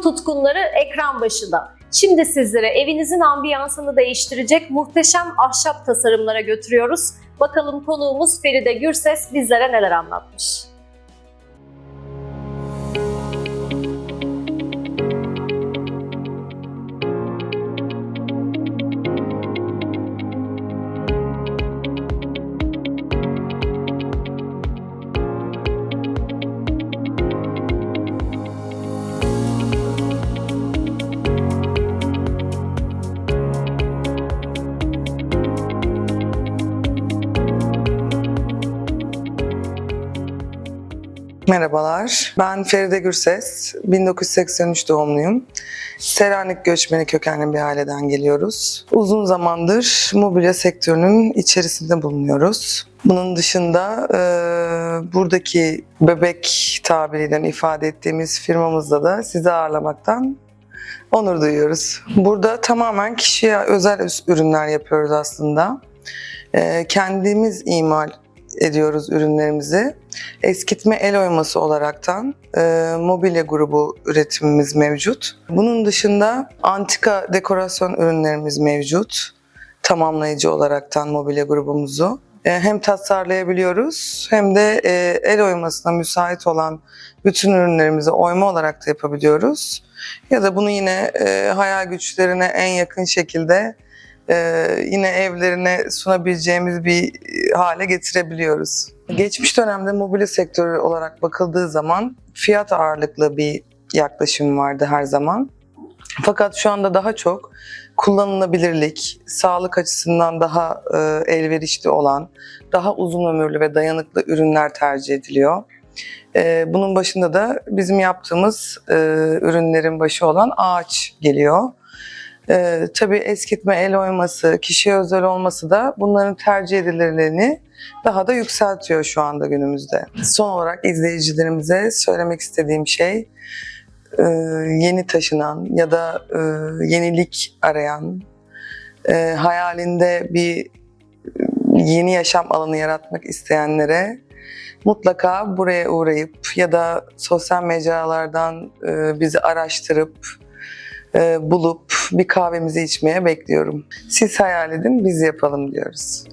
Tutkunları ekran başında. Şimdi sizlere evinizin ambiyansını değiştirecek muhteşem ahşap tasarımlara götürüyoruz. Bakalım konuğumuz Feride Gürses bizlere neler anlatmış. Merhabalar, ben Feride Gürses, 1983 doğumluyum. Selanik göçmeni kökenli bir aileden geliyoruz. Uzun zamandır mobilya sektörünün içerisinde bulunuyoruz. Bunun dışında e, buradaki bebek tabiriyle ifade ettiğimiz firmamızda da sizi ağırlamaktan onur duyuyoruz. Burada tamamen kişiye özel ürünler yapıyoruz aslında. E, kendimiz imal ediyoruz ürünlerimizi. Eskitme el oyması olaraktan e, mobilya grubu üretimimiz mevcut. Bunun dışında antika dekorasyon ürünlerimiz mevcut. Tamamlayıcı olaraktan mobilya grubumuzu. E, hem tasarlayabiliyoruz hem de e, el oymasına müsait olan bütün ürünlerimizi oyma olarak da yapabiliyoruz. Ya da bunu yine e, hayal güçlerine en yakın şekilde yine evlerine sunabileceğimiz bir hale getirebiliyoruz. Geçmiş dönemde mobilya sektörü olarak bakıldığı zaman fiyat ağırlıklı bir yaklaşım vardı her zaman. Fakat şu anda daha çok kullanılabilirlik, sağlık açısından daha e, elverişli olan, daha uzun ömürlü ve dayanıklı ürünler tercih ediliyor. E, bunun başında da bizim yaptığımız e, ürünlerin başı olan ağaç geliyor. Ee, tabii eskitme, el oyması, kişiye özel olması da bunların tercih edilirliğini daha da yükseltiyor şu anda günümüzde. Son olarak izleyicilerimize söylemek istediğim şey e, yeni taşınan ya da e, yenilik arayan, e, hayalinde bir yeni yaşam alanı yaratmak isteyenlere mutlaka buraya uğrayıp ya da sosyal mecralardan e, bizi araştırıp e, bulup bir kahvemizi içmeye bekliyorum. Siz hayal edin, biz yapalım diyoruz.